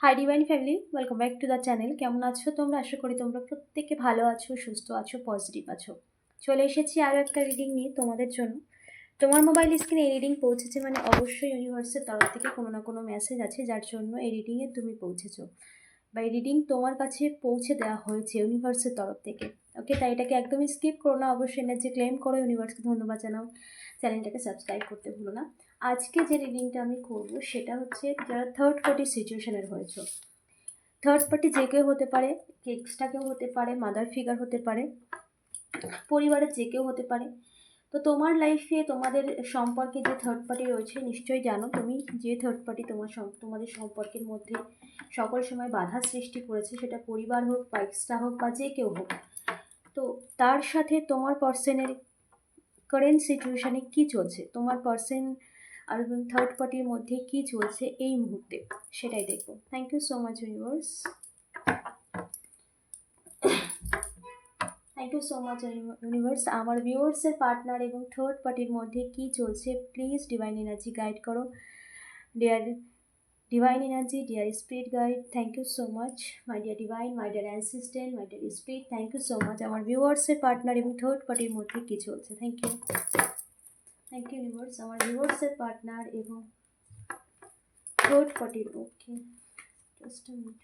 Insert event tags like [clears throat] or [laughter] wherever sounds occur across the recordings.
Hi divine family welcome back to the channel কেমন আছো তোমরা? আশা করি তোমরা প্রত্যেকে ভালো আছো, সুস্থ আছো পজিটিভ আছো। চলে এসেছি আরও একটা রিডিং নিয়ে তোমাদের জন্য। তোমার মোবাইল স্ক্রিনে এই রিডিং পৌঁছেছে মানে অবশ্যই ইউনিভার্সের তরফ থেকে কোনো না কোনো মেসেজ আছে, যার জন্য এই রিডিংয়ে তুমি পৌঁছেছো। বা এই রিডিং তোমার কাছে পৌঁছে দেওয়া হয়েছে ইউনিভার্সের তরফ থেকে। ওকে তাই এটাকে একদমই স্কিপ করো না। অবশ্যই এনার্জি ক্লেম করো। ইউনিভার্সকে ধন্যবাদ জানাও। চ্যানেলটাকে সাবস্ক্রাইব করতে ভুলো না। আজকে যে রিডিংটা আমি করব, সেটা হচ্ছে যারা থার্ড পার্টি সিচুয়েশনের হয়েছে। থার্ড পার্টি যে কেউ হতে পারে এক্সট্রা কেউ হতে পারে মাদার ফিগার হতে পারে, পরিবারের যে কেউ হতে পারে। তো তোমার লাইফে তোমাদের সম্পর্কে যে থার্ড পার্টি রয়েছে, নিশ্চয়ই জানো, তুমি যে থার্ড পার্টি তোমার তোমাদের সম্পর্কের মধ্যে সকল সময় বাধা সৃষ্টি করেছে, সেটা পরিবার হোক বা এক্সট্রা হোক বা যে কেউ হোক। তো তার সাথে তোমার পার্সনের কারেন্ট সিচুয়েশানে কী চলছে? তোমার পার্সন আর এবং থার্ড পার্টির মধ্যে কী চলছে এই মুহূর্তে? সেটাই দেখব। Thank you so much universe thank you so much universe আমার ভিউয়ার্সের পার্টনার এবং থার্ড পার্টির মধ্যে কী চলছে? প্লিজ ডিভাইন এনার্জি গাইড করো। Dear divine energy dear spirit guide thank you so much my dear divine my dear assistant my dear spirit thank you so much আমার ভিউয়ার্সের পার্টনার এবং থার্ড পার্টির মধ্যে কী চলছে? Thank you thank you universe আমার ভিউয়ার্সের পার্টনার এবং থার্ড পার্টির ওকে জাস্ট মিনিট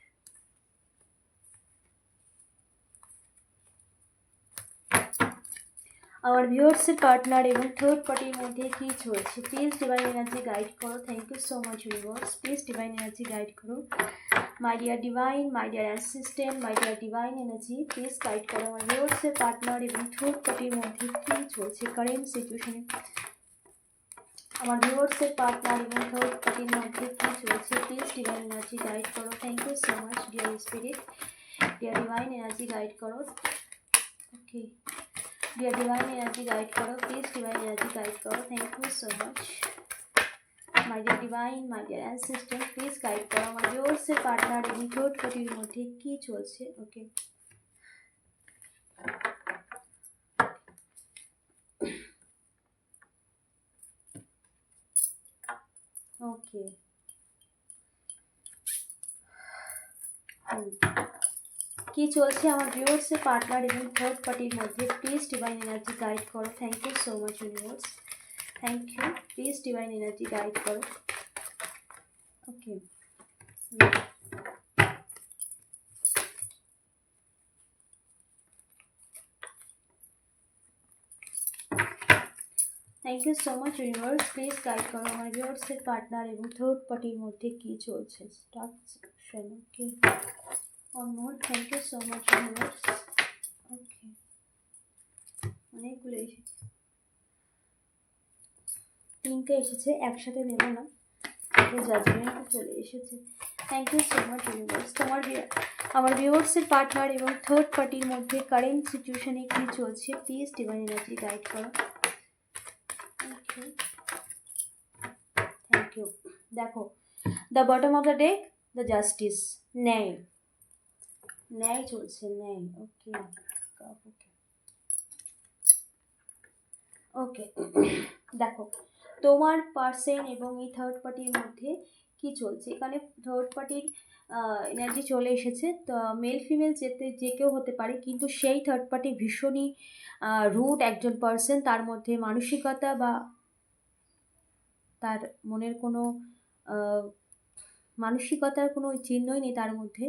আমার ভিউয়ার্সের পার্টনার এবং থার্ড পার্টির মধ্যে কী চলছে? প্লিজ ডিভাইন এনার্জি গাইড করো। Thank you so much universe please divine energy guide করো। My dear divine my dear assistant my dear divine energy please guide করো। আমার ভিউয়ার্সের পার্টনার এবং থার্ড পার্টির মধ্যে কী চলছে? কারেন্ট সিচুয়েশনে আমার ভিউয়ার্সের পার্টনার এবং থার্ড পার্টির মধ্যে কী চলছে প্লিজ ডিভাইন এনার্জি গাইড করো। Thank you so much dear spirit dear divine energy guide করো। Okay dear divine energy guide করো। প্লিজ ডিভাইন এনার্জি গাইড করো। Thank you so much my dear divine my dear assistant please guide করো। আমার ভিউয়ার্সের partner এবং third পার্টির মধ্যে কী চলছে? ওকে ওকে কি চলছে আমার ভিউয়ার্সের পার্টনার এবং থার্ড পার্টির মধ্যে প্লিজ ডিভাইন এনার্জি গাইড করো। Thank you so much universe thank you please divine energy guide করো। Okay thank you so much universe please guide করো আমার ভিউয়ার্সের পার্টনার এবং থার্ড পার্টির মধ্যে কি চলছে start section okay on more thank you so much universe okay অনেকগুলো এসেছে তিনটে এসেছে, একসাথে নেব না। জাজমেন্টও চলে এসেছে। Thank you so much universe তোমার আমার ভিউয়ার্সের পার্টনার এবং থার্ড পার্টির মধ্যে কারেন্ট সিচুয়েশনে কী চলছে? প্লিজ ডিভাইন এনার্জি গাইড করো। থ্যাংক ইউ দেখো the bottom of the deck the justice ন্যায় ন্যায় চলছে ন্যায় ওকে ওকে ওকে দেখো তোমার পার্সন এবং এই থার্ড পার্টির মধ্যে কি চলছে? এখানে থার্ড পার্টির এনার্জি চলে এসেছে। তো মেল ফিমেল যেতে, যে কেউ হতে পারে, কিন্তু সেই থার্ড পার্টি ভীষণই রুট একজন পার্সন তার মধ্যে মানসিকতা বা তার মনের কোনো মানসিকতার কোনো চিহ্নই নেই তার মধ্যে।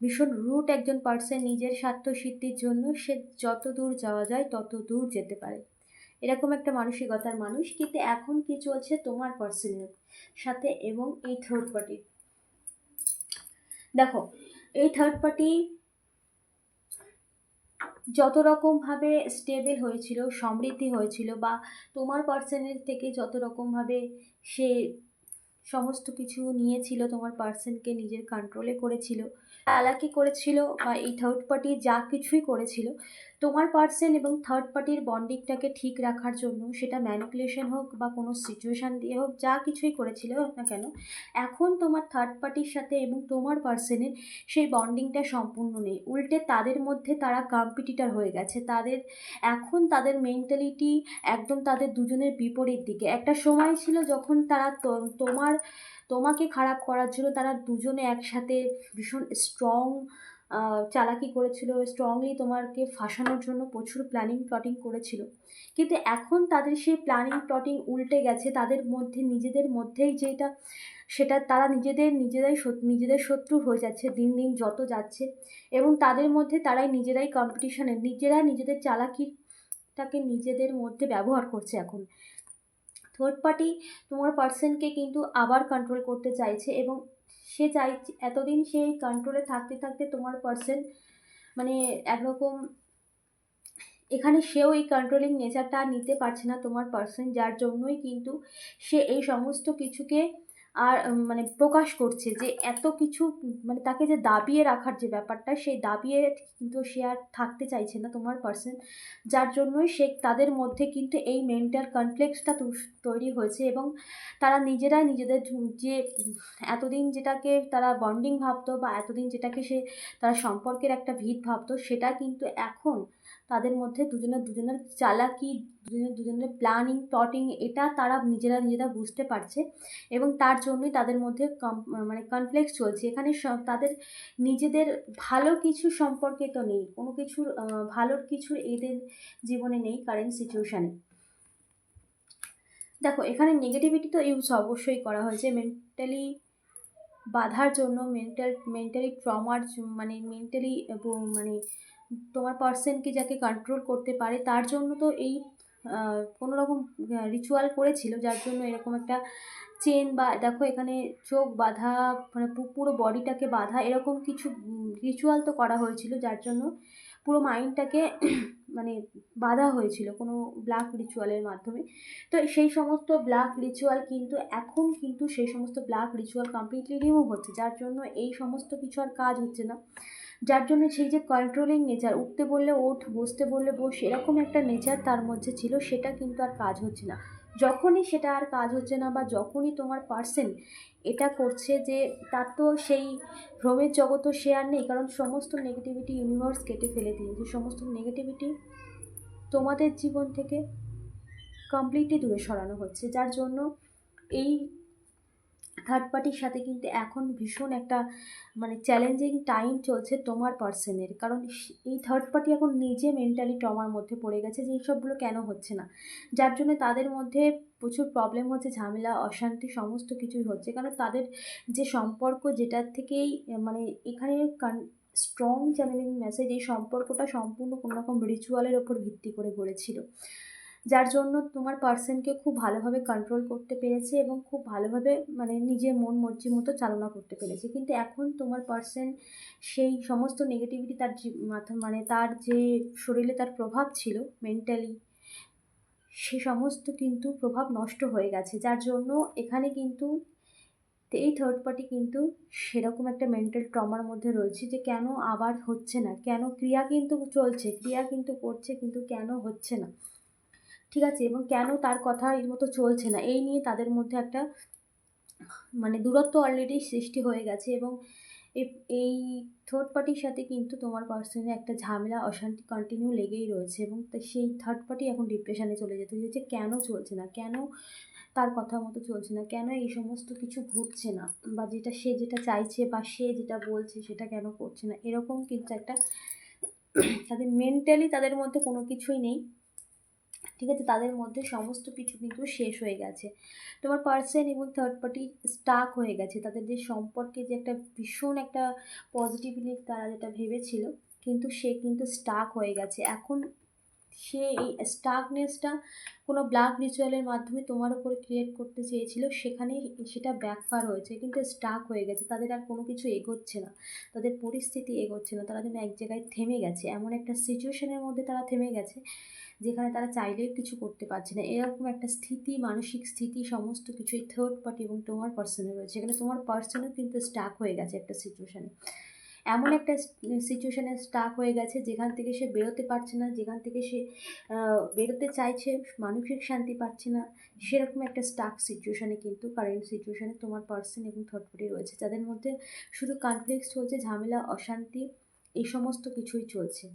ভীষণ রুট একজন পার্সন নিজের স্বার্থ সিদ্ধির জন্য সে যত দূর যাওয়া যায় তত দূর যেতে পারে। এরকম একটা মানসিকতার মানুষ, কিন্তু এখন কি চলছে তোমার পার্সনের সাথে এবং এই থার্ড পার্টি দেখো, এই থার্ড পার্টি যত রকমভাবে স্টেবল হয়েছিল, সমৃদ্ধি হয়েছিল বা তোমার পার্সনের থেকে যত রকমভাবে সে সমস্ত কিছু নিয়েছিল, তোমার পার্সনকে নিজের কন্ট্রোলে করেছিল আলাকি করেছিল বা এই থার্ড পার্টি যা কিছুই করেছিল, তোমার পার্সন এবং থার্ড পার্টির বন্ডিংটাকে ঠিক রাখার জন্য, সেটা ম্যানিপুলেশন হোক বা কোনো সিচুয়েশান দিয়ে হোক, যা কিছুই করেছিল হোক না কেন, এখন তোমার থার্ড পার্টির সাথে এবং তোমার পার্সনের সেই বন্ডিংটা সম্পূর্ণ নেই। উল্টে তাদের মধ্যে তারা কম্পিটিটার হয়ে গেছে। তাদের, এখন তাদের মেন্টালিটি একদম তাদের দুজনের বিপরীত দিকে। একটা সময় ছিল যখন তারা তোমার তোমাকে খারাপ করার জন্য তারা দুজনে একসাথে ভীষণ স্ট্রং চালাকি করেছিল স্ট্রংলি তোমাকে ফাঁসানোর জন্য প্রচুর প্ল্যানিং প্লটিং করেছিল। কিন্তু এখন তাদের সেই প্ল্যানিং প্লটিং উল্টে গেছে, তাদের মধ্যে, নিজেদের মধ্যেই যেটা, সেটা তারা নিজেদের, নিজেরাই নিজেদের শত্রু হয়ে যাচ্ছে, দিন দিন যত যাচ্ছে। এবং তাদের মধ্যে তারাই নিজেরাই কম্পিটিশনে নিজেরা নিজেদের চালাকিটাকে নিজেদের মধ্যে ব্যবহার করছে এখন। থার্ড পার্টি তোমার পার্সনকে কিন্তু আবার কন্ট্রোল করতে চাইছে এবং সে চাইছে, এতদিন সে কন্ট্রোলে থাকতে থাকতে তোমার পার্সন মানে একরকম এখানে সেও এই কন্ট্রোলিং নেচারটা নিতে পারছে না তোমার পার্সন যার জন্যই কিন্তু সে এই সমস্ত কিছুকে আর মানে প্রকাশ করছে যে এত কিছু মানে তাকে যে দাবিয়ে রাখার যে ব্যাপারটা, সেই দাবিয়ে কিন্তু সে আর থাকতে চাইছে না তোমার পার্সন যার জন্যই সে তাদের মধ্যে কিন্তু এই মেন্টাল কনফ্লিক্সটা তৈরি হয়েছে এবং তারা নিজেরা নিজেদের যে এতদিন যেটাকে তারা বন্ডিং ভাবতো বা এতদিন যেটাকে সে তারা সম্পর্কের একটা ভিত ভাবতো, সেটা কিন্তু এখন তাদের মধ্যে দুজনের দুজনের চালাকি, দুজনের দুজনের প্ল্যানিং প্লটিং এটা তারা নিজেরা নিজেরা বুঝতে পারছে এবং তার জন্যই তাদের মধ্যে মানে কনফ্লেক্স চলছে। এখানে তাদের নিজেদের ভালো কিছু সম্পর্কে তো নেই, কোনো কিছুর ভালোর কিছু এদের জীবনে নেই কারেন্ট সিচুয়েশানে দেখো, এখানে নেগেটিভিটি তো ইউজ অবশ্যই করা হয়েছে। মেন্টালি বাধার জন্য মেন্টাল মেন্টালি ট্রমার মানে মেন্টালি মানে তোমার পার্সনকে যাকে কন্ট্রোল করতে পারে, তার জন্য তো এই কোনো রকম রিচুয়াল করেছিল, যার জন্য এরকম একটা চেন বা, দেখো এখানে চোখ বাঁধা মানে পুরো বডিটাকে বাঁধা, এরকম কিছু রিচুয়াল তো করা হয়েছিল, যার জন্য পুরো মাইন্ডটাকে মানে বাধা হয়েছিল কোনো ব্ল্যাক রিচুয়ালের মাধ্যমে। তো সেই সমস্ত ব্ল্যাক রিচুয়াল কিন্তু এখন কিন্তু সেই সমস্ত ব্ল্যাক রিচুয়াল কমপ্লিটলি রিমুভ হচ্ছে, যার জন্য এই সমস্ত কিছু আর কাজ হচ্ছে না। যার জন্য সেই যে কন্ট্রোলিং নেচার উঠতে বললে ওঠ, বসতে বললে বস, এরকম একটা নেচার তার মধ্যে ছিল, সেটা কিন্তু আর কাজ হচ্ছে না। যখনই সেটা আর কাজ হচ্ছে না বা যখনই তোমার পার্সেন এটা করছে যে তার তো সেই ভ্রমের জগৎও সে আর নেই, কারণ সমস্ত নেগেটিভিটি ইউনিভার্স কেটে ফেলে দিয়েছে। সমস্ত নেগেটিভিটি তোমাদের জীবন থেকে কমপ্লিটলি দূরে সরানো হচ্ছে। যার জন্য এই থার্ড পার্টির সাথে কিন্তু এখন ভীষণ একটা মানে চ্যালেঞ্জিং টাইম চলছে তোমার পার্সনের কারণ এই থার্ড পার্টি এখন নিজে মেন্টালি ট্রমার মধ্যে পড়ে গেছে যে এইসবগুলো কেন হচ্ছে না। যার জন্য তাদের মধ্যে প্রচুর প্রবলেম হচ্ছে, ঝামেলা, অশান্তি, সমস্ত কিছুই হচ্ছে। কারণ তাদের যে সম্পর্ক যেটার থেকেই মানে এখানে স্ট্রং চ্যানেলিং মেসেজ এই সম্পর্কটা সম্পূর্ণ কোনো রকম রিচুয়ালের ওপর ভিত্তি করে গড়েছিল। যার জন্য তোমার পার্সনকে খুব ভালোভাবে কন্ট্রোল করতে পেরেছে এবং খুব ভালোভাবে মানে নিজের মন মর্জি মতো চালনা করতে পেরেছে। কিন্তু এখন তোমার পার্সন সেই সমস্ত নেগেটিভিটি তার মাথা মানে তার যে শরীরে তার প্রভাব ছিল মেন্টালি সে সমস্ত কিন্তু প্রভাব নষ্ট হয়ে গেছে। যার জন্য এখানে কিন্তু এই থার্ড পার্টি কিন্তু সেরকম একটা মেন্টাল ট্রমার মধ্যে রয়েছে যে কেন আবার হচ্ছে না, কেন ক্রিয়া কিন্তু চলছে, ক্রিয়া কিন্তু করছে কিন্তু কেন হচ্ছে না। ঠিক আছে, এবং কেন তার কথা এর মতো চলছে না? এই নিয়ে তাদের মধ্যে একটা মানে দূরত্ব অলরেডি সৃষ্টি হয়ে গেছে এবং এই থার্ড পার্টির সাথে কিন্তু তোমার পার্সনের একটা ঝামেলা, অশান্তি কন্টিনিউ লেগেই রয়েছে এবং সেই থার্ড পার্টি এখন ডিপ্রেশনে চলে যেতে যে কেন চলছে না? কেন তার কথা মতো চলছে না? কেন এই সমস্ত কিছু ঘটছে না? বা যেটা সে যেটা চাইছে বা সে যেটা বলছে সেটা কেন করছে না? এরকম কিন্তু একটা, তাদের মেন্টালি তাদের মধ্যে কোনো কিছুই নেই। ঠিক আছে? তাদের মধ্যে সমস্ত কিছু কিন্তু শেষ হয়ে গেছে। তোমার পার্সন এবং থার্ড পার্টি স্টাক হয়ে গেছে। তাদের যে সম্পর্কে যে একটা ভীষণ একটা পজিটিভলি তারা যেটা ভেবেছিল, কিন্তু সে কিন্তু স্টাক হয়ে গেছে। এখন সে এই স্টাকনেসটা কোনো ব্ল্যাক রিচুয়ালের মাধ্যমে তোমার উপরে ক্রিয়েট করতে চেয়েছিল সেখানে সেটা ব্যাকফার হয়েছে। কিন্তু স্টাক হয়ে গেছে। তাদের আর কোনো কিছু এগোচ্ছে না। তাদের পরিস্থিতি এগোচ্ছে না। তারা যেন এক জায়গায় থেমে গেছে। এমন একটা সিচুয়েশনের মধ্যে তারা থেমে গেছে যেখানে তারা চাইলেও কিছু করতে পারছে না। এরকম একটা স্থিতি, মানসিক স্থিতি, সমস্ত কিছুই থার্ড পার্টি এবং তোমার পার্সনে রয়েছে। এখানে তোমার পার্সনও কিন্তু স্টাক হয়ে গেছে একটা সিচুয়েশানে এমন একটা সিচুয়েশানে স্টাক হয়ে গেছে যেখান থেকে সে বেরোতে পারছে না, যেখান থেকে সে বেরোতে চাইছে, মানসিক শান্তি পাচ্ছে না, সেরকম একটা স্টাক সিচুয়েশানে কিন্তু কারেন্ট সিচুয়েশানে তোমার পার্সন এবং থার্ড পার্টি রয়েছে। যাদের মধ্যে শুধু কনফ্লিক্ট চলছে, ঝামেলা, অশান্তি, এই সমস্ত কিছুই চলছে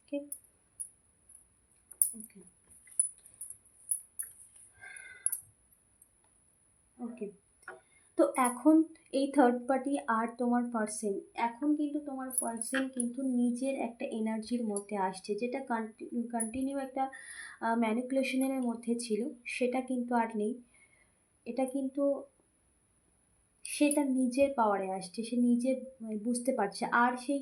ওকে ওকে ওকে তো এখন এই থার্ড পার্টি আর তোমার পার্সন এখন কিন্তু তোমার পার্সন কিন্তু নিজের একটা এনার্জির মধ্যে আসছে, যেটা কন্টিনিউ একটা ম্যানিকুলেশনের মধ্যে ছিল, সেটা কিন্তু আর নেই। এটা কিন্তু সে তার নিজের পাওয়ারে আসছে, সে নিজে মানে বুঝতে পারছে। আর সেই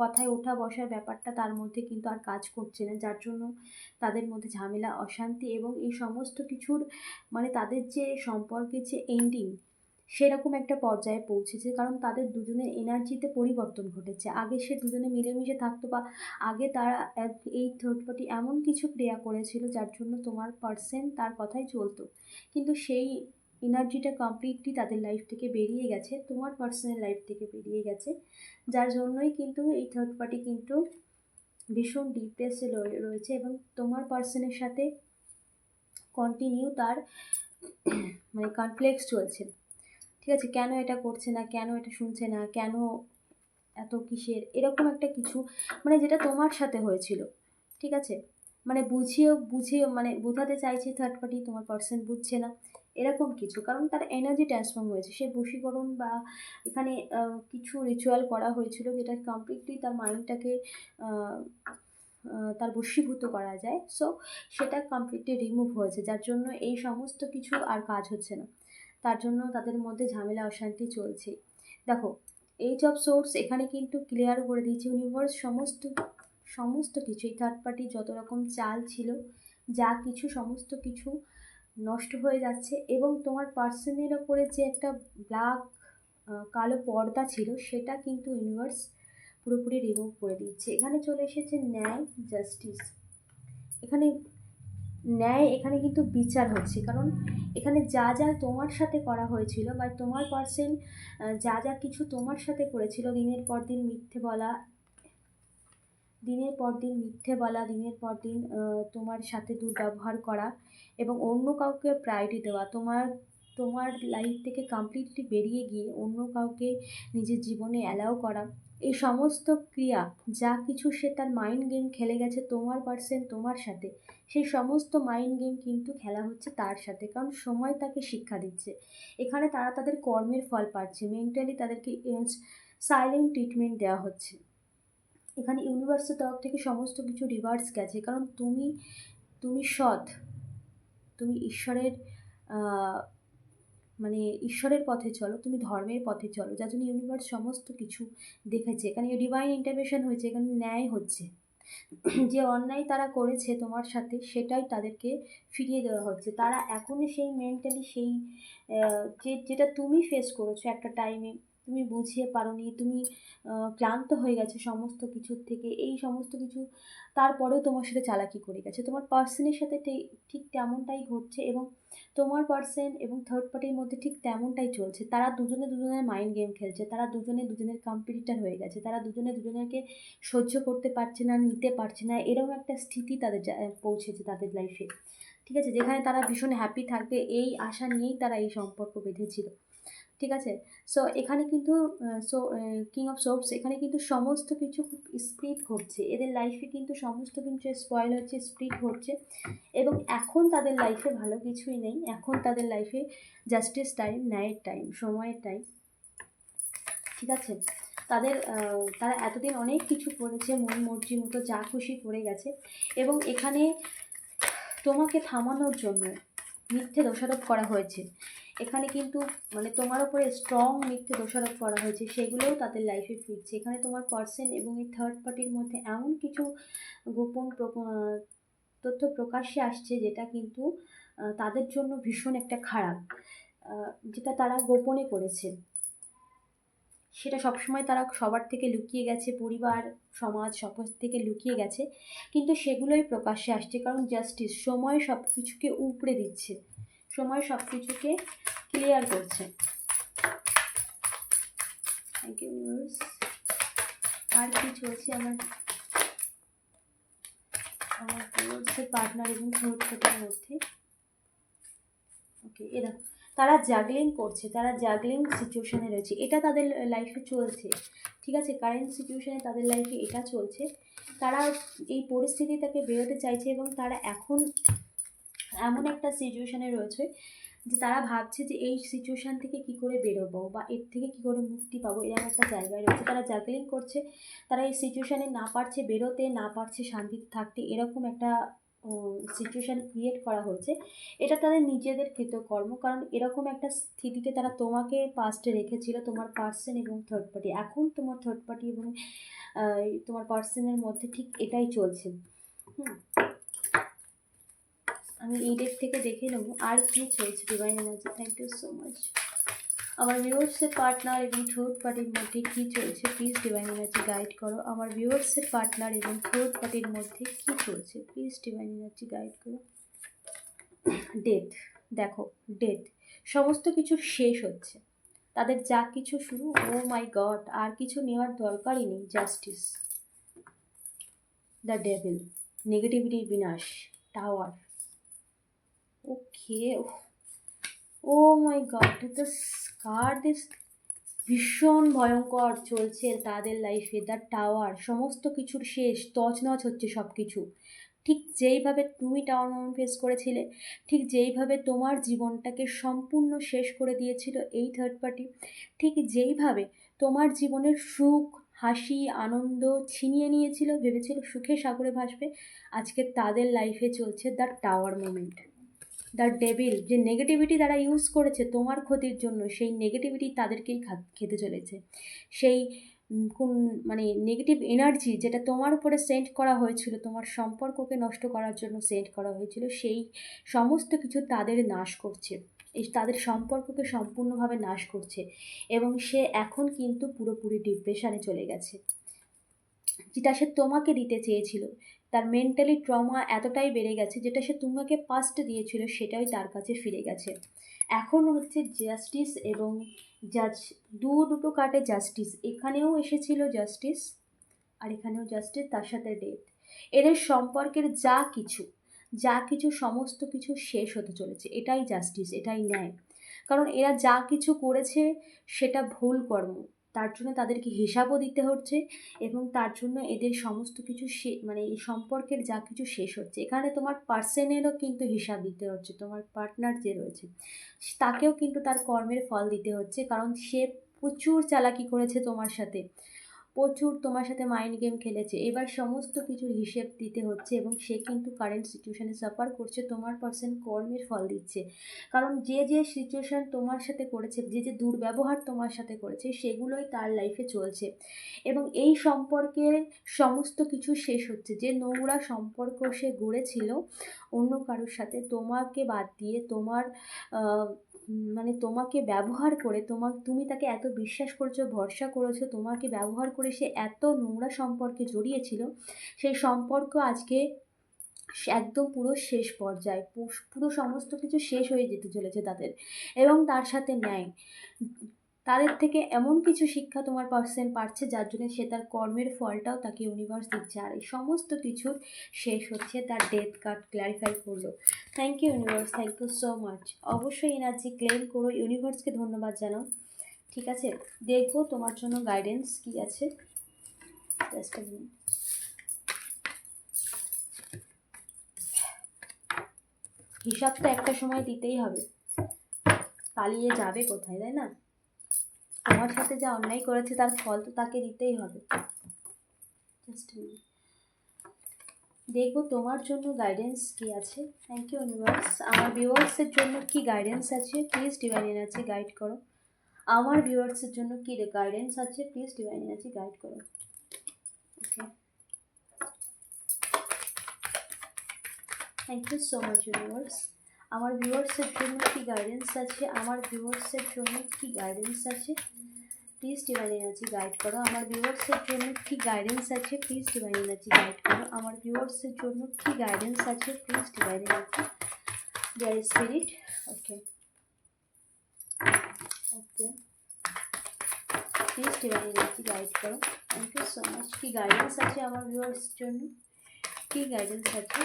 কথায় ওঠা বসার ব্যাপারটা তার মধ্যে কিন্তু আর কাজ করছে না, যার জন্য তাদের মধ্যে ঝামেলা, অশান্তি এবং এই সমস্ত কিছুর মানে তাদের যে সম্পর্কের যে এন্ডিং সেরকম একটা পর্যায়ে পৌঁছেছে। কারণ তাদের দুজনের এনার্জিতে পরিবর্তন ঘটেছে। আগে সে দুজনে মিলেমিশে থাকতো বা আগে তারা এই থার্ড পার্টি এমন কিছু ক্রিয়া করেছিল, যার জন্য তোমার পার্সন তার কথাই চলতো। কিন্তু সেই এনার্জিটা কমপ্লিটলি তাদের লাইফ থেকে বেরিয়ে গেছে, তোমার পার্সোনাল লাইফ থেকে বেরিয়ে গেছে। যার জন্যই কিন্তু এই থার্ড পার্টি কিন্তু ভীষণ ডিপ্রেসে রয়েছে এবং তোমার পার্সনের সাথে কন্টিনিউ তার [clears throat] মানে কনফ্লেক্স চলছে। ঠিক আছে? কেন এটা করছে না? কেন এটা শুনছে না? কেন এত কিসের? এরকম একটা কিছু মানে যেটা তোমার সাথে হয়েছিল। ঠিক আছে? মানে বুঝিয়েও বুঝিয়ে মানে বোঝাতে চাইছে থার্ড পার্টি তোমার পার্সন বুঝছে না। এরকম কিছু। কারণ তার এনার্জি ট্রান্সফর্ম হয়েছে। সে বশীকরণ বা এখানে কিছু রিচুয়াল করা হয়েছিল যেটা কমপ্লিটলি তার মাইন্ডটাকে তার বশীভূত করা যায়। সো সেটা কমপ্লিটলি রিমুভ হয়েছে। যার জন্য এই সমস্ত কিছু আর কাজ হচ্ছে না। তার জন্য তাদের মধ্যে ঝামেলা, অশান্তি চলছে। দেখো এইচ অফ সোর্স এখানে কিন্তু ক্লিয়ার করে দিয়েছে ইউনিভার্স সমস্ত সমস্ত কিছু এই থার্ড পার্টি যত রকম চাল ছিল, যা কিছু, সমস্ত কিছু নষ্ট হয়ে যাচ্ছে এবং তোমার পার্সনের ওপরে যে একটা ব্ল্যাক কালো পর্দা ছিল সেটা কিন্তু ইউনিভার্স পুরোপুরি রিমুভ করে দিচ্ছে এখানে চলে এসেছে ন্যায় জাস্টিস এখানে ন্যায়, এখানে কিন্তু বিচার হচ্ছে। কারণ এখানে যা যা তোমার সাথে করা হয়েছিল বা তোমার পার্সেন যা যা কিছু তোমার সাথে করেছিল, দিনের পর দিন মিথ্যে বলা দিনের পর দিন মিথ্যে বলা, দিনের পর দিন তোমার সাথে দুর্ব্যবহার করা এবং অন্য কাউকে প্রায়োরিটি দেওয়া, তোমার তোমার লাইফ থেকে কমপ্লিটলি বেরিয়ে গিয়ে অন্য কাউকে নিজের জীবনে অ্যালাউ করা, এই সমস্ত ক্রিয়া, যা কিছু সে তার মাইন্ড গেম খেলে গেছে তোমার পার্সেন তোমার সাথে, সেই সমস্ত মাইন্ড গেম কিন্তু খেলা হচ্ছে তার সাথে, কারণ সময় তাকে শিক্ষা দিচ্ছে। এখানে তারা তাদের কর্মের ফল পাচ্ছে মেন্টালি তাদেরকে সাইলেন্ট ট্রিটমেন্ট দেওয়া হচ্ছে। এখানে ইউনিভার্সের তরফ থেকে সমস্ত কিছু রিভার্স গেছে। কারণ তুমি তুমি সৎ। তুমি ঈশ্বরের মানে ঈশ্বরের পথে চলো, তুমি ধর্মের পথে চলো, যার জন্য ইউনিভার্স সমস্ত কিছু দেখেছে। এখানে ডিভাইন ইন্টারভেশন হয়েছে, এখানে ন্যায় হচ্ছে। [clears throat] যে অন্যায় তারা করেছে তোমার সাথে, সেটাই তাদেরকে ফিরিয়ে দেওয়া হচ্ছে। তারা এখনই সেই মেন্টালি সেই যে, যেটা তুমি ফেস করেছ একটা টাইমে তুমি বুঝিয়ে পারোনি, তুমি ক্লান্ত হয়ে গেছে সমস্ত কিছুর থেকে। এই সমস্ত কিছু তারপরেও তোমার সাথে চালাকি করে গেছে। তোমার পার্সনের সাথে ঠিক তেমনটাই ঘটছে এবং তোমার পার্সন এবং থার্ড পার্টির মধ্যে ঠিক তেমনটাই চলছে। তারা দুজনে দুজনের মাইন্ড গেম খেলছে, তারা দুজনে দুজনের কম্পিটিটার হয়ে গেছে, তারা দুজনে দুজনেরকে সহ্য করতে পারছে না, নিতে পারছে না, এরকম একটা স্থিতি তাদের পৌঁছেছে তাদের লাইফে ঠিক আছে? যেখানে তারা ভীষণ হ্যাপি থাকবে, এই আশা নিয়েই তারা এই সম্পর্ক বেঁধেছিল। ঠিক আছে? সো এখানে কিন্তু সো কিং অফ সোপস এখানে কিন্তু সমস্ত কিছু খুব স্প্রিড ঘটছে। এদের লাইফে কিন্তু সমস্ত কিছু স্পয়েল হচ্ছে স্প্রিড ঘটছে। এবং এখন তাদের লাইফে ভালো কিছুই নেই। এখন তাদের লাইফে জাস্টিস টাইম ন্যায়ের টাইম সময়ের টাইম ঠিক আছে? তাদের তারা এতদিন অনেক কিছু করেছে, মন মর্জি মতো যা খুশি করে গেছে। এবং এখানে তোমাকে থামানোর জন্য মিথ্যে দোষারোপ করা হয়েছে। এখানে কিন্তু মানে তোমার ওপরে স্ট্রং মিথ্যে দোষারোপ করা হয়েছে, সেগুলোও তাদের লাইফে ফিরছে। এখানে তোমার পার্সেন এবং এই থার্ড পার্টির মধ্যে এমন কিছু গোপন তথ্য প্রকাশ্যে আসছে যেটা কিন্তু তাদের জন্য ভীষণ একটা খারাপ যেটা তারা গোপনে করেছে। সেটা সবসময় তারা সবার থেকে লুকিয়ে গেছে, পরিবার, সমাজ, সব থেকে লুকিয়ে গেছে। কিন্তু সেগুলোই প্রকাশ্যে আসছে, কারণ জাস্টিস সময় সব কিছুকে উপড়ে দিচ্ছে, সময় সব কিছুকে ক্লিয়ার করছে থ্যাংক আর কি চলছে আমার? পার্টনার এবং পার্টির মধ্যে। ওকে এরা তারা জাগলিং করছে, তারা জাগলিং সিচুয়েশানে রয়েছে। এটা তাদের লাইফে চলছে, ঠিক আছে? কারেন্ট সিচুয়েশানে তাদের লাইফে এটা চলছে। তারা এই পরিস্থিতি থেকে বেরোতে চাইছে এবং তারা এখন এমন একটা সিচুয়েশানে রয়েছে যে তারা ভাবছে যে এই সিচুয়েশান থেকে কি করে বেরোবো বা এর থেকে কি করে মুক্তি পাবো এরকম একটা জায়গায় রয়েছে। তারা জাগলিং করছে, তারা এই সিচুয়েশানে না পারছে বেরোতে, না পারছে শান্তিতে থাকতে, এরকম একটা সিচুয়েশান ক্রিয়েট করা হয়েছে এটা তাদের নিজেদের কৃতকর্ম কারণ এরকম একটা স্থিতিতে তারা তোমাকে পাস্টে রেখেছিল, তোমার পার্সন এবং থার্ড পার্টি এখন তোমার থার্ড পার্টি এবং তোমার পার্সনের মধ্যে ঠিক এটাই চলছে। আমি এই ডেট থেকে দেখে নেব। আর কি চলছে divine energy thank you so much আমার ভিউয়ার্সের পার্টনার এবং থার্ড পার্টির মধ্যে কি চলছে? প্লিজ ডিভাইন এনার্জি গাইড করো। আমার ভিউয়ার্সের পার্টনার এবং থার্ড পার্টির মধ্যে কি চলছে? প্লিজ ডিভাইন এনার্জি গাইড করো। ডেথ দেখো ডেথ সমস্ত কিছু শেষ হচ্ছে। তাদের যা কিছু শুরু ও মাই গড আর কিছু নেওয়ার দরকারই নেই জাস্টিস দ্য ডেভিল নেগেটিভিটি বিনাশ tower okay oh my god this card this ভীষণ ভয়ঙ্কর চলছে তাদের লাইফে দ্য টাওয়ার সমস্ত কিছুর শেষ তছনছ হচ্ছে সব কিছু ঠিক যেইভাবে তুমি টাওয়ার মোমেন্ট ফেস করেছিলে, ঠিক যেইভাবে তোমার জীবনটাকে সম্পূর্ণ শেষ করে দিয়েছিল এই থার্ড পার্টি ঠিক যেইভাবে তোমার জীবনের সুখ, হাসি, আনন্দ ছিনিয়ে নিয়েছিল, ভেবেছিল সুখে সাগরে ভাসবে, আজকে তাদের লাইফে চলছে the tower moment the devil যে নেগেটিভিটি তারা ইউজ করেছে তোমার ক্ষতির জন্য, সেই নেগেটিভিটি তাদেরকেই খেতে চলেছে। সেই কোন মানে নেগেটিভ এনার্জি যেটা তোমার উপরে সেন্ড করা হয়েছিল, তোমার সম্পর্ককে নষ্ট করার জন্য সেন্ড করা হয়েছিল, সেই সমস্ত কিছু তাদের নাশ করছে। তাদের সম্পর্ককে সম্পূর্ণভাবে নাশ করছে এবং সে এখন কিন্তু পুরোপুরি ডিপ্রেশনে চলে গেছে। যেটা সে তোমাকে দিতে চেয়েছিল তার মেন্টালি ট্রমা এতটাই বেড়ে গেছে যেটা সে তোমাকে পাস্ট দিয়েছিল, সেটাই তার কাছে ফিরে গেছে। এখন হচ্ছে জাস্টিস এবং জাজ দু দুটো কাটে জাস্টিস এখানেও এসেছিল জাস্টিস আর এখানেও জাস্টিস তার সাথে ডেথ এদের সম্পর্কের যা কিছু যা কিছু, সমস্ত কিছু শেষ হতে চলেছে। এটাই জাস্টিস এটাই ন্যায়। কারণ এরা যা কিছু করেছে, সেটা ভুল কর্ম। তার জন্য তাদেরকে হিসাবও দিতে হচ্ছে এবং তার জন্য এদের সমস্ত কিছু মানে এই সম্পর্কের যা কিছু শেষ হচ্ছে। এখানে তোমার পার্সনেরও কিন্তু হিসাব দিতে হচ্ছে, তোমার পার্টনার যে রয়েছে, তাকেও কিন্তু তার কর্মের ফল দিতে হচ্ছে। কারণ সে প্রচুর চালাকি করেছে তোমার সাথে। প্রচুর তোমার সাথে মাইন্ড গেম খেলেছে। এবার সমস্ত কিছুর হিসেব দিতে হচ্ছে এবং সে কিন্তু কারেন্ট সিচুয়েশানে সাফার করছে, তোমার পার্সন কর্মের ফল দিচ্ছে। কারণ যে যে সিচুয়েশান তোমার সাথে করেছে, যে যে দুর্ব্যবহার তোমার সাথে করেছে, সেগুলোই তার লাইফে চলছে। এবং এই সম্পর্কের সমস্ত কিছু শেষ হচ্ছে। যে নোংরা সম্পর্ক সে গড়েছিল অন্য কারোর সাথে, তোমাকে বাদ দিয়ে তোমার মানে তোমাকে ব্যবহার করে তোমার তুমি তাকে এত বিশ্বাস করেছ, ভরসা করেছ, তোমাকে ব্যবহার করে সে এত নোংরা সম্পর্কে জড়িয়েছিল, সেই সম্পর্ক আজকে একদম পুরো শেষ পর্যায়ে পুরো সমস্ত কিছু শেষ হয়ে যেতে চলেছে তাদের এবং তার সাথে ন্যায়। তাদের থেকে এমন কিছু শিক্ষা তোমার পার্সন পাচ্ছে যার জন্য সে তার কর্মের ফলটাও তাকে ইউনিভার্স দিচ্ছে। আর এই সমস্ত কিছুর শেষ হচ্ছে তার ডেথ কার্ড ক্ল্যারিফাই করল। Thank you universe thank you so much অবশ্যই এনার্জি ক্লেম করো ইউনিভার্সকে ধন্যবাদ জানাও। ঠিক আছে? দেখব তোমার জন্য গাইডেন্স কি আছে। জাস্ট হিসাব তো একটা সময় দিতেই হবে। পালিয়ে যাবে কোথায়, তাই না? তোমার সাথে যা অন্যায় করেছে, তার ফল তো তাকে দিতেই হবে। দেখব তোমার জন্য গাইডেন্স কি আছে। থ্যাংক ইউ ইউনিভার্স আমার ভিউয়ার্সের জন্য কি গাইডেন্স আছে? প্লিজ ডিভাইন এনার্জি গাইড করো। আমার ভিউয়ার্সের জন্য কি গাইডেন্স আছে? প্লিজ ডিভাইন এনার্জি গাইড করো। Okay thank you so much universe আমার ভিউয়ার্সের জন্য কী গাইডেন্স আছে? আমার ভিউয়ার্সের জন্য কী গাইডেন্স আছে? প্লিজ ডিভাইন এনার্জি গাইড করো। আমার ভিউয়ার্সের জন্য কী গাইডেন্স আছে? প্লিজ ডিভাইন এনার্জি গাইড করো। আমার ভিউয়ার্সের জন্য কী গাইডেন্স আছে? Please divine energy dear spirit okay okay please divine energy guide করো। থ্যাংক ইউ সো মাচ কি গাইডেন্স আছে আমার ভিউয়ার্সের জন্য? কী গাইডেন্স আছে?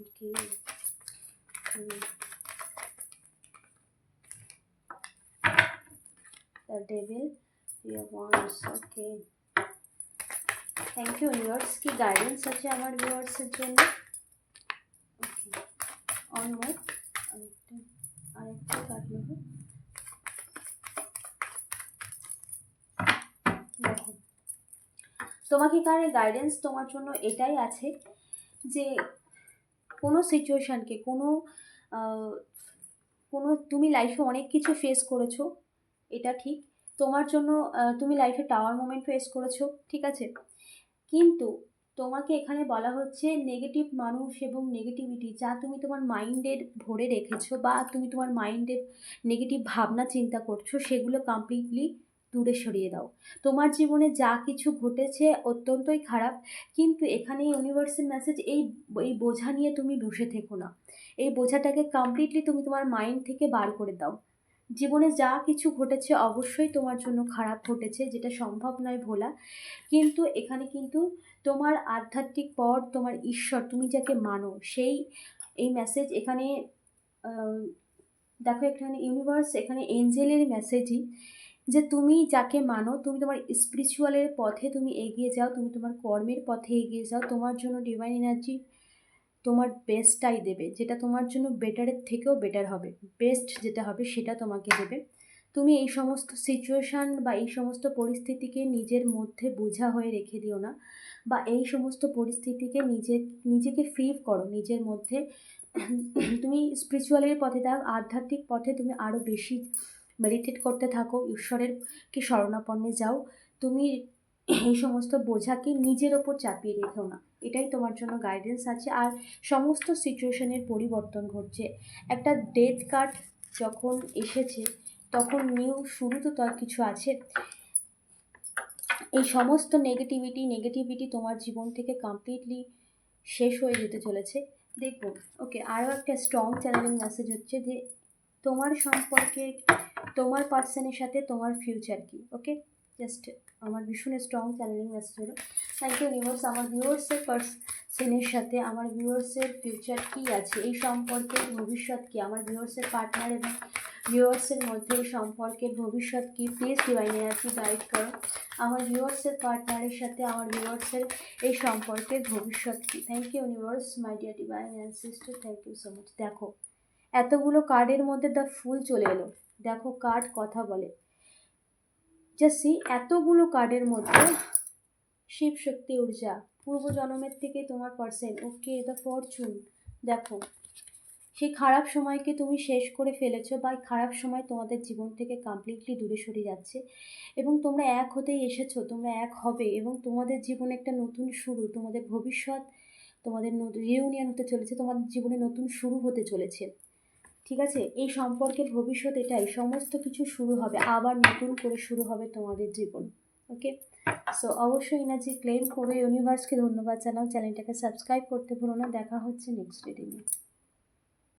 Okay the devil, your wands okay. Thank you universe কি গাইডেন্স আছে আমার ভিউয়ার্সের জন্য ওকে ওয়ান মোর আরেকটা আরেকটা কার্ড নেব দেখো। তোমাকে কারে গাইডেন্স তোমার জন্য এটাই আছে যে কোনো সিচুয়েশানকে, কোনো কোনো, তুমি লাইফে অনেক কিছু ফেস করেছ, এটা ঠিক। তোমার জন্য তুমি লাইফে টাওয়ার মোমেন্ট ফেস করেছ, ঠিক আছে? কিন্তু তোমাকে এখানে বলা হচ্ছে নেগেটিভ মানুষ এবং নেগেটিভিটি যা তুমি তোমার মাইন্ডের ভরে রেখেছো বা তুমি তোমার মাইন্ডের নেগেটিভ ভাবনা, চিন্তা করছ, সেগুলো কমপ্লিটলি দূরে সরিয়ে দাও। তোমার জীবনে যা কিছু ঘটেছে অত্যন্তই খারাপ, কিন্তু এখানে ইউনিভার্সের মেসেজ এই এই বোঝা নিয়ে তুমি বসে থেকো না। এই বোঝাটাকে কমপ্লিটলি তুমি তোমার মাইন্ড থেকে বার করে দাও। জীবনে যা কিছু ঘটেছে অবশ্যই তোমার জন্য খারাপ ঘটেছে, যেটা সম্ভব নয় ভোলা। কিন্তু এখানে কিন্তু তোমার আধ্যাত্মিক পথ, তোমার ঈশ্বর, তুমি যাকে মানো, সেই, এই মেসেজ এখানে দেখো এখানে ইউনিভার্স এখানে এঞ্জেলের মেসেজই যে তুমি যাকে মানো, তুমি তোমার স্পিরিচুয়ালের পথে তুমি এগিয়ে যাও, তুমি তোমার কর্মের পথে এগিয়ে যাও, তোমার জন্য ডিভাইন এনার্জি তোমার বেস্টটাই দেবে। যেটা তোমার জন্য বেটারের থেকেও বেটার হবে। বেস্ট যেটা হবে সেটা তোমাকে দেবে। তুমি এই সমস্ত সিচুয়েশান বা এই সমস্ত পরিস্থিতিকে নিজের মধ্যে বোঝা হয়ে রেখে দিও না বা এই সমস্ত পরিস্থিতিকে নিজে, নিজেকে ফ্রি করো নিজের মধ্যে। তুমি স্পিরিচুয়ালের পথে দাও আধ্যাত্মিক পথে তুমি আরও বেশি মেডিটেট করতে থাকো, ঈশ্বরের কে শরণাপন্নে যাও। তুমি এই সমস্ত বোঝাকে নিজের ওপর চাপিয়ে রেখেও না। এটাই তোমার জন্য গাইডেন্স আছে। আর সমস্ত সিচুয়েশনের পরিবর্তন ঘটছে। একটা ডেথ কার্ড যখন এসেছে, তখন নিউ শুরু তো তার কিছু আছে। এই সমস্ত নেগেটিভিটি নেগেটিভিটি তোমার জীবন থেকে কমপ্লিটলি শেষ হয়ে যেতে চলেছে। দেখব। ওকে আরও একটা স্ট্রং চ্যানেলিং মেসেজ হচ্ছে যে তোমার সম্পর্কে, তোমার পার্সনের সাথে তোমার ফিউচার কি? ওকে জাস্ট আমার ভীষণ strong channeling message thank you universe আমার ভিউয়ার্সের পার্সনের সাথে আমার ভিউয়ার্সের ফিউচার কী আছে? এই সম্পর্কে ভবিষ্যৎ কী? আমার ভিউয়ার্সের পার্টনার এবং ভিউয়ার্সের মধ্যে এই সম্পর্কের ভবিষ্যৎ কী? প্লিজ ডিভাইন এনার্জি গাইড করো। আমার ভিউয়ার্সের পার্টনারের সাথে আমার ভিউয়ার্সের এই সম্পর্কের ভবিষ্যৎ কী? Thank you universe my dear divine and sister thank you so much দেখো এতগুলো কার্ডের মধ্যে দ্য ফুল চলে এলো। দেখো কার্ড কথা বলে। জাসি এতগুলো কার্ডের মধ্যে শিব শক্তি ঊর্জা, পূর্ব জন্মের থেকে তোমার পার্সেন ওকে দ্য ফরচুন দেখো, সেই খারাপ সময়কে তুমি শেষ করে ফেলেছো বা খারাপ সময় তোমাদের জীবন থেকে কমপ্লিটলি দূরে সরে যাচ্ছে এবং তোমরা এক হতেই এসেছ, তোমরা এক হবে এবং তোমাদের জীবনে একটা নতুন শুরু, তোমাদের ভবিষ্যৎ, তোমাদের রিউনিয়ন হতে চলেছে, তোমাদের জীবনে নতুন শুরু হতে চলেছে। ঠিক আছে? এই সম্পর্কের ভবিষ্যৎ এটাই। সমস্ত কিছু শুরু হবে, আবার নতুন করে শুরু হবে তোমাদের জীবন। ওকে? সো অবশ্যই এনার্জি ক্লেম করে ইউনিভার্সকে ধন্যবাদ জানাও। চ্যানেলটাকে সাবস্ক্রাইব করতে ভুলো না। দেখা হচ্ছে নেক্সট রিডিংয়ে